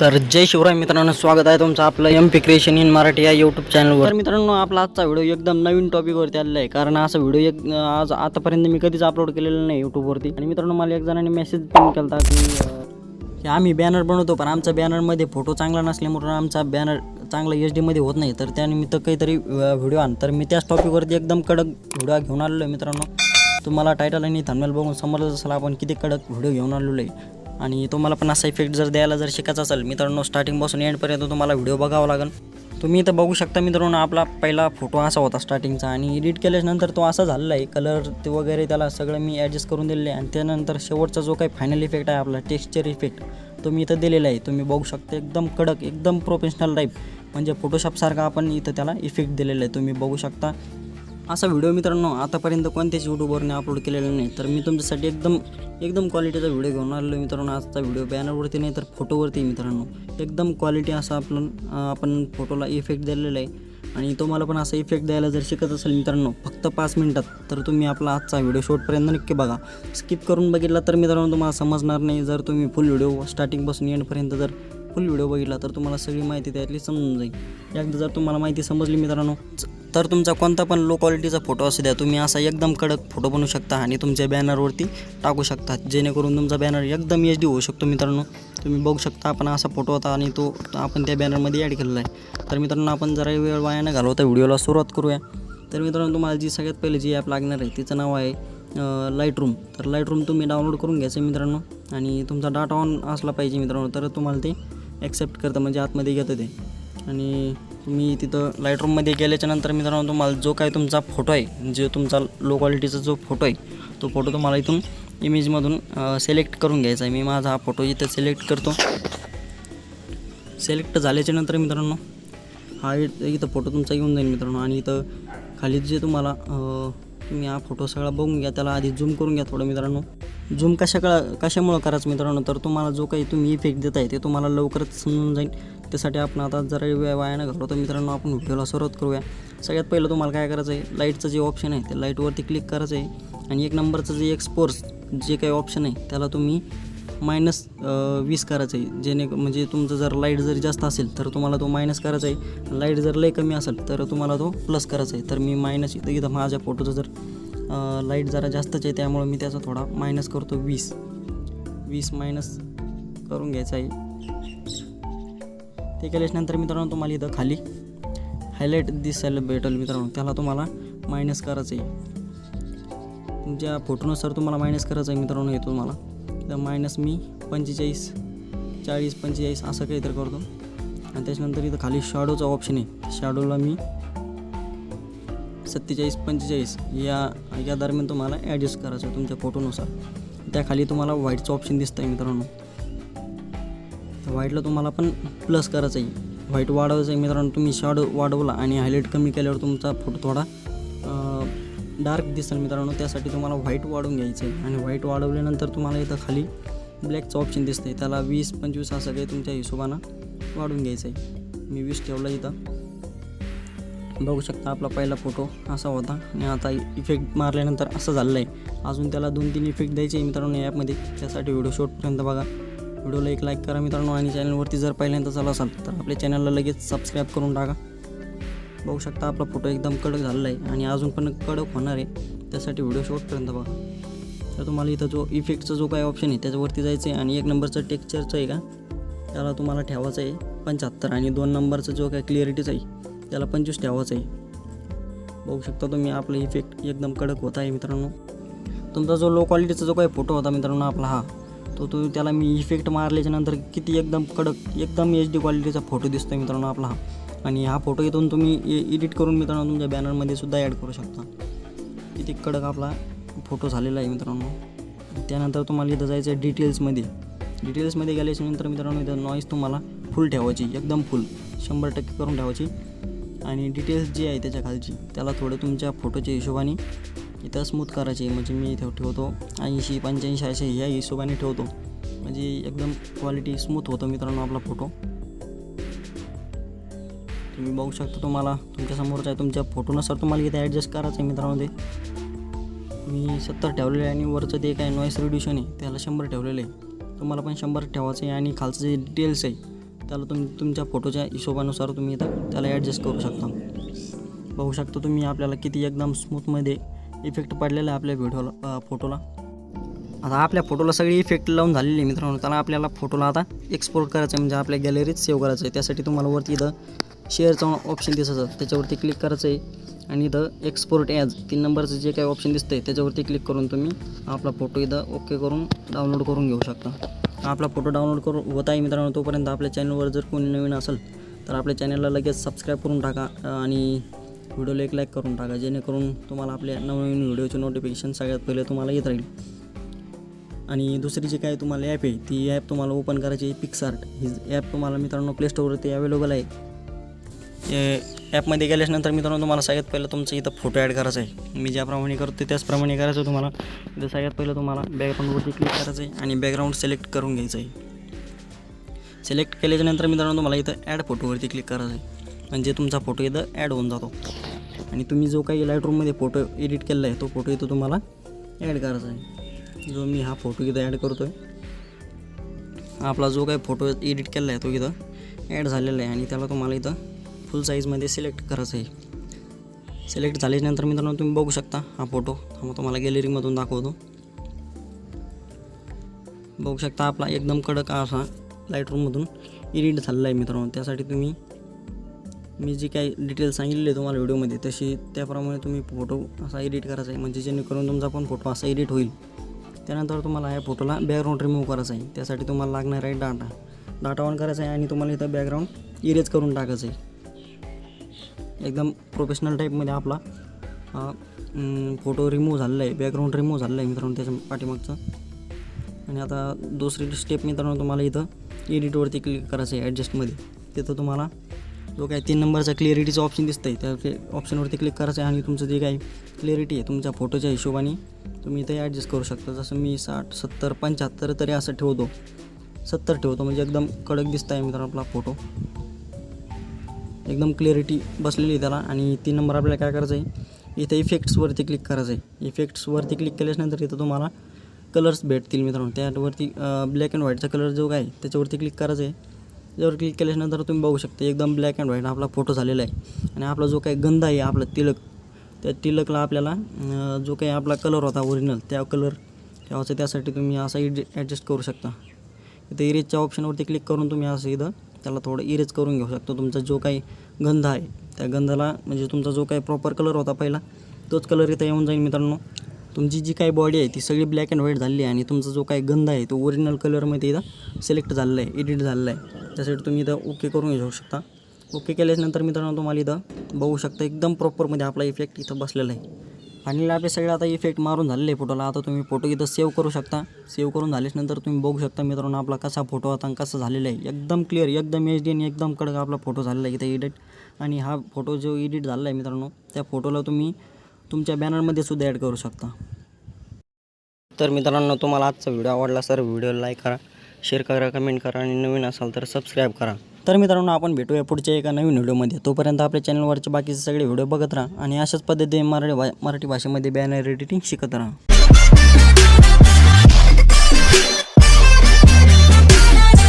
तर जय शिवराय मित्रांनो स्वागत आहे तुमचं आपलं M P creation in Marathi या यूट्यूब चॅनलवर तर मित्रांनो आपला आजचा व्हिडिओ एकदम नवीन टॉपिकवरती आलेला आहे. कारण असा व्हिडिओ एक आज आतापर्यंत मी कधीच अपलोड केलेला नाही यूट्यूबवरती आणि मित्रांनो मला एक जणांनी मेसेज पण केला होता की आम्ही बॅनर बनवतो पण आमचा बॅनरमध्ये फोटो चांगला नसल्यामुळे आमचा बॅनर चांगला एच डीमध्ये होत नाही. तर त्यानिमित्त काहीतरी व्हिडिओ आण. तर मी त्याच टॉपिकवरती एकदम कडक व्हिडिओ घेऊन आलेलो आहे मित्रांनो. तुम्हाला टायटल आणि थंबनेल बघून समजलं असेल आपण किती कडक व्हिडिओ घेऊन आलेलो आहे. आणि तुम्हाला पण असा इफेक्ट जर द्यायला जर शिकायचा असेल मित्रांनो स्टार्टिंगपासून एंडपर्यंत तुम्हाला व्हिडिओ बघावा लागेल. तुम्ही इथं बघू शकता मित्रांनो आपला पहिला फोटो असा होता स्टार्टिंगचा आणि एडिट केल्यानंतर तो असा झालेला आहे. कलर ते वगैरे त्याला सगळं मी ॲडजस्ट करून दिलेलं आहे. आणि त्यानंतर शेवटचा जो काही फायनल इफेक्ट आहे आपला टेक्स्चर इफेक्ट तो मी इथं दिलेला आहे. तुम्ही बघू शकता एकदम कडक एकदम प्रोफेशनल टाईप म्हणजे फोटोशॉपसारखा आपण इथं त्याला इफेक्ट दिलेला आहे. तुम्ही बघू शकता. असा व्हिडिओ मित्रांनो आतापर्यंत कोणत्याच यूट्यूबवरने अपलोड केलेला नाही. तर मी तुमच्यासाठी एकदम एकदम क्वालिटीचा व्हिडिओ घेऊन आलेलो आहे मित्रांनो. आजचा व्हिडिओ बॅनरवरती नाही तर फोटोवरती मित्रांनो. एकदम क्वालिटी असा आपण आपण फोटोला इफेक्ट दिलेला आहे. आणि तुम्हाला पण असा इफेक्ट द्यायला जर शिकत असेल मित्रांनो फक्त पाच मिनटात तर तुम्ही आपला आजचा व्हिडिओ शॉर्टपर्यंत नक्की बघा. स्किप करून बघितला तर मित्रांनो तुम्हाला समजणार नाही. जर तुम्ही फुल व्हिडिओ स्टार्टिंगपासून एंडपर्यंत जर फुल व्हिडिओ बघितला तर तुम्हाला सगळी माहिती त्यातली समजून जाईल. एकदा जर तुम्हाला माहिती समजली मित्रांनो तर तुमचा कोणता पण लो क्वालिटीचा फोटो असू द्या तुम्ही असा एकदम कडक फोटो बनवू शकता आणि तुमच्या बॅनरवरती टाकू शकता जेणेकरून तुमचा बॅनर एकदम एच डी होऊ शकतो मित्रांनो. तुम्ही बघू शकता आपण असा फोटो होता आणि तो आपण त्या बॅनरमध्ये ॲड केलेला आहे. तर मित्रांनो आपण जरा वेळ वाया न घालवता व्हिडिओला सुरुवात करूया. तर मित्रांनो तुम्हाला जी सगळ्यात पहिले जी ॲप लागणार आहे तिचं नाव आहे लाइट रूम तर लाइट रूम तुम्ही डाउनलोड करून घ्यायचं मित्रांनो. आणि तुमचा डाटा ऑन असला पाहिजे मित्रांनो तर तुम्हाला ते ॲक्सेप्ट करतं म्हणजे आतमध्ये घेतं ते. आणि तुम्ही तिथं लाइट रूममध्ये गेल्याच्यानंतर मित्रांनो तुम्हाला जो काय तुमचा फोटो आहे जो तुमचा लो क्वालिटीचा जो फोटो आहे तो फोटो तुम्हाला इथून इमेजमधून सिलेक्ट करून घ्यायचा आहे. मी माझा हा फोटो इथं सिलेक्ट करतो. सिलेक्ट झाल्याच्यानंतर मित्रांनो हा इथं फोटो तुमचा येऊन जाईल मित्रांनो. आणि इथं खाली जे तुम्हाला तुम्ही हा फोटो सगळा बघून घ्या त्याला आधी झूम करून घ्या थोडं मित्रांनो. झूम कशा कळा कशामुळं करायचं मित्रांनो? तर तुम्हाला जो काही तुम्ही इफेक्ट देत आहे ते तुम्हाला लवकरच समजून जाईल. त्यासाठी आपण आता जरा वेळ वायानं घालवतो तर मित्रांनो आपण व्हिडिओला सुरुवात करूया. सगळ्यात पहिलं तुम्हाला काय करायचं आहे? लाईटचं जे ऑप्शन आहे ते लाईटवरती क्लिक करायचं आहे. आणि एक नंबरचं जे एक्सपोर्स जे काही ऑप्शन आहे त्याला तुम्ही मायनस वीस करायचं आहे. जेणे म्हणजे तुमचं जर लाइट जर जास्त असेल तर तुम्हाला तो मायनस करायचा आहे. लाइट जर लई कमी असेल तर तुम्हाला तो प्लस करायचा आहे. तर मी मायनस इथं इथं माझ्या फोटोचं जर लाइट जरा जास्तच आहे त्यामुळं मी त्याचा थोडा मायनस करतो वीस. वीस मायनस करून घ्यायचा आहे. ते केल्याच्यानंतर मित्रांनो तुम्हाला इथं खाली हायलाईट दिसायला भेटेल मित्रांनो. त्याला तुम्हाला मायनस करायचं आहे. तुमच्या फोटोनुसार तुम्हाला मायनस करायचं आहे मित्रांनो हे तुम्हाला. तर मायनस मी पंचेचाळीस चाळीस पंचेचाळीस असं काहीतरी करतो. आणि त्याच्यानंतर इथं खाली शॅडोचा ऑप्शन आहे. शॅडोला मी सत्तेचाळीस पंचेचाळीस या या दरम्यान तुम्हाला ॲडजस्ट करायचं आहे तुमच्या फोटोनुसार. त्याखाली तुम्हाला व्हाईटचं ऑप्शन दिसतं आहे मित्रांनो व्हाईटला तुम्हाला पण प्लस करायचं आहे व्हाईट वाढवायचं आहे मित्रांनो. तुम्ही शॅडो वाढवला आणि हायलाईट कमी केल्यावर तुमचा फोटो थोडा डार्क दिसेल मित्रांनो. त्यासाठी तुम्हाला व्हाईट वाढवून घ्यायचं आहे आणि व्हाईट वाढवल्यानंतर तुम्हाला इथं खाली ब्लॅकचं ऑप्शन दिसतं आहे त्याला वीस पंचवीस असं काही तुमच्या हिशोबानं वाढवून घ्यायचं आहे मी वीस ठेवला इथं. बघू शकता आपला पहिला फोटो असा होता. आणि आता इफेक्ट मारल्यानंतर असं झालेलं आहे अजून त्याला दोन तीन इफेक्ट द्यायचे मित्रांनो या ॲपमध्ये त्यासाठी व्हिडिओ शॉर्टपर्यंत बघा. व्हिडिओला एक लाईक करा मित्रांनो आणि चॅनलवरती जर पहिल्यांदा चालू असाल तर आपल्या चॅनलला लगेच सबस्क्राईब करून टाका. बघू शकता आपला फोटो एकदम कडक झालेला आहे आणि अजून पण कडक होणार आहे. त्यासाठी व्हिडिओ शॉर्टपर्यंत बघा. तर तुम्हाला इथं जो इफेक्टचा जो काही ऑप्शन आहे त्याच्यावरती जायचं आहे आणि एक नंबरचं टेक्स्चरचं आहे का? त्याला तुम्हाला ठेवायचं आहे पंच्याहत्तर आणि दोन नंबरचं जो काही क्लिअरिटीचा आहे त्याला पंचवीस ठेवायचं आहे. बघू शकता तुम्ही आपला इफेक्ट एकदम कडक होत आहे मित्रांनो. तुमचा जो लो क्वालिटीचा जो काही फोटो होता मित्रांनो आपला हा तो तो त्याला मी इफेक्ट मारल्याच्या नंतर किती एकदम कडक एकदम एच डी क्वालिटीचा फोटो दिसतो आहे मित्रांनो आपला हा. आणि हा फोटो इथून तुम्ही एडिट करून मित्रांनो तुमच्या बॅनरमध्ये सुद्धा ॲड करू शकता. किती कडक आपला फोटो झालेला आहे मित्रांनो. त्यानंतर तुम्हाला इथं जायचं आहे डिटेल्समध्ये डिटेल्समध्ये गेल्याच्यानंतर मित्रांनो इथं नॉईज तुम्हाला फुल ठेवायची एकदम फुल शंभर टक्के करून ठेवायची. आणि डिटेल्स जी आहे त्याच्या खालची त्याला थोडं तुमच्या फोटोच्या हिशोबाने इथं स्मूथ करायची म्हणजे मी इथं ठेवतो ऐंशी पंच्याऐंशी असे ह्या हिशोबाने ठेवतो. म्हणजे एकदम क्वालिटी स्मूथ होतो मित्रांनो आपला फोटो तुम्ही बघू शकता तुम्हाला तुमच्या समोरचा आहे तुमच्या फोटोनुसार तुम्हाला इथे ॲडजस्ट करायचं आहे मित्रांनो ते. मी सत्तर ठेवलेलं आहे आणि वरचं ते काय नॉईस रिड्युशन आहे त्याला शंभर ठेवलेलं आहे. तुम्हाला पण शंभर ठेवायचं आहे आणि खालचं जे डिटेल्स आहे त्याला तुम तुमच्या फोटोच्या हिशोबानुसार तुम्ही इथं त्याला ॲडजस्ट करू शकता. बघू शकता तुम्ही आपल्याला किती एकदम स्मूथमध्ये इफेक्ट पडलेला आहे आपल्या व्हिडिओला फोटोला आता आपल्या फोटोला सगळी इफेक्ट लावून झालेली आहे मित्रांनो. त्याला आपल्याला फोटोला आता एक्सपोर्ट करायचं आहे म्हणजे आपल्या गॅलरीत सेव्ह करायचं आहे. त्यासाठी तुम्हाला वरती इथं शेअरचं ऑप्शन दिसायचं. त्याच्यावरती क्लिक करायचं आहे आणि इथं एक्सपोर्ट ॲज तीन नंबरचं जे काही ऑप्शन दिसतं आहे त्याच्यावरती क्लिक करून तुम्ही आपला फोटो इथं ओके करून डाउनलोड करून घेऊ शकता. आपला फोटो डाउनलोड करू होत आहे मित्रांनो तोपर्यंत आपल्या चॅनलवर जर कोणी नवीन असेल तर आपल्या चॅनलला लगेच सबस्क्राईब करून टाका आणि व्हिडिओला एक लाईक करून टाका जेणेकरून तुम्हाला आपल्या नवनवीन व्हिडिओचे नोटिफिकेशन सगळ्यात पहिले तुम्हाला येत राहील. आणि दुसरी जी काय तुम्हाला ॲप आहे ती ॲप तुम्हाला ओपन करायची आहे पिक्सार्ट ही ॲप तुम्हाला मित्रांनो प्ले स्टोरवरती अवेलेबल आहे. ॲपमध्ये गेल्याच्यानंतर मित्रांनो तुम्हाला सगळ्यात पहिलं तुमचं इथं फोटो ॲड करायचा आहे. मी ज्याप्रमाणे करतो त्याचप्रमाणे करायचं आहे तुम्हाला. इथं सगळ्यात पहिलं तुम्हाला बॅकग्राऊंडवरती क्लिक करायचं आहे आणि बॅकग्राऊंड सिलेक्ट करून घ्यायचं आहे. सिलेक्ट केल्याच्यानंतर मित्रांनो तुम्हाला इथं ॲड फोटोवरती क्लिक करायचं आहे. म्हणजे तुमचा फोटो इथं ॲड होऊन जातो. आणि तुम्ही जो काही लाईटरूममध्ये फोटो एडिट केलेला आहे तो फोटो इथं तुम्हाला ॲड करायचा आहे. जो मी हा फोटो इथं ॲड करतो आहे आपला जो काही फोटो एडिट केला आहे तो इथं ॲड झालेला आहे आणि त्याला तुम्हाला इथं फुल साईजमध्ये सिलेक्ट करायचं आहे सिलेक्ट झाल्याच्यानंतर मित्रांनो तुम्ही बघू शकता हा फोटो हा मग तुम्हाला गॅलरीमधून दाखवतो. बघू शकता आपला एकदम कडक असा लाइट रूममधून एडिट झालेला आहे मित्रांनो. त्यासाठी तुम्ही मी जी काही डिटेल्स सांगितले तुम्हाला व्हिडिओमध्ये तशी त्याप्रमाणे तुम्ही फोटो असा एडिट करायचा आहे. म्हणजे जेणेकरून तुमचा पण फोटो असा एडिट होईल. त्यानंतर तुम्हाला या फोटोला बॅकग्राऊंड रिमूव्ह करायचा आहे. त्यासाठी तुम्हाला लागणार आहे डाटा डाटा ऑन करायचा आहे आणि तुम्हाला इथं बॅकग्राऊंड इरेज करून टाकायचं आहे. एकदम प्रोफेशनल टाईपमध्ये आपला. फोटो रिमूव्ह झालेला आहे बॅकग्राऊंड रिमूव्ह झालेला आहे मित्रांनो त्याच्या पाठीमागचं. आणि आता दुसरी स्टेप मित्रांनो तुम्हाला इथं एडिटवरती क्लिक करायचं आहे ॲडजस्टमध्ये तिथं तुम्हाला जो काही तीन नंबरचा क्लिअरिटीचं ऑप्शन दिसतं आहे त्या ऑप्शनवरती क्लिक करायचं आहे आणि तुमचं जे काही क्लिअरिटी आहे तुमच्या फोटोच्या हिशोबाने तुम्ही इथे ॲडजस्ट करू शकता. जसं मी साठ सत्तर पंच्याहत्तर तरी असं ठेवतो. सत्तर ठेवतो म्हणजे एकदम कडक दिसत आहे मित्रांनो आपला फोटो एकदम क्लिअरिटी बसलेली आहे त्याला. आणि तीन नंबर आपल्याला काय करायचं आहे? इथं इफेक्ट्सवरती क्लिक करायचं आहे. इफेक्ट्सवरती क्लिक केल्याच्यानंतर इथं तुम्हाला कलर्स भेटतील मित्रांनो. त्यावरती ब्लॅक अँड व्हाईटचा कलर जो काय त्याच्यावरती क्लिक करायचं आहे. त्याच्यावर क्लिक केल्याच्यानंतर तुम्ही बघू शकता एकदम ब्लॅक अँड व्हाईट आपला फोटो झालेला आहे. आणि आपला जो काही गंध आहे आपला तिलक त्या तिलकला आपल्याला जो काही आपला कलर होता ओरिजिनल त्या कलर ठेवायचा त्यासाठी तुम्ही असा इड ॲडजस्ट करू शकता. इथं इरेजच्या ऑप्शनवरती क्लिक करून तुम्ही असं इथं त्याला थोडं इरेज करून घेऊ शकतो. तुमचा जो काही गंध आहे त्या गंधाला म्हणजे तुमचा जो काही प्रॉपर कलर होता पहिला तोच कलर इथं येऊन जाईल मित्रांनो. तुमची जी काही बॉडी आहे ती सगळी ब्लॅक अँड व्हाईट झाली आहे आणि तुमचा जो काही गंध आहे तो ओरिजिनल कलरमध्ये इथं सिलेक्ट झालेला आहे एडिट झालेला आहे. त्यासाठी तुम्ही इथं ओके करून घेऊ शकता. ओके केल्याच्यानंतर मित्रांनो तुम्हाला इथं बघू शकता एकदम प्रॉपरमध्ये आपला इफेक्ट इथं बसलेला आहे. फायनली आपले सगळे आता इफेक्ट मारून झालेले आहे फोटोला आता तुम्ही फोटो इथं सेव्ह करू शकता. सेव्ह करून झाल्याच्यानंतर तुम्ही बघू शकता मित्रांनो आपला कसा फोटो आता आणि कसा झालेला आहे. एकदम क्लिअर एकदम एच डी आणि एकदम कडक आपला फोटो झालेला आहे इथं एडिट आणि हा फोटो जो एडिट झालेला आहे मित्रांनो त्या फोटोला तुम्ही तुमच्या बॅनरमध्ये सुद्धा ॲड करू शकता. तर मित्रांनो तुम्हाला आजचा व्हिडिओ आवडला सर व्हिडिओ लाईक करा शेअर करा कमेंट करा आणि नवीन असाल तर सबस्क्राईब करा. तर मित्रांनो आपण भेटूया पुढच्या एका नवीन व्हिडिओमध्ये. तोपर्यंत आपल्या चॅनलवरचे बाकीचे सगळे व्हिडिओ बघत राहा आणि अशाच पद्धतीने मराठी भा मराठी भाषेमध्ये बॅनर एडिटिंग शिकत राहा.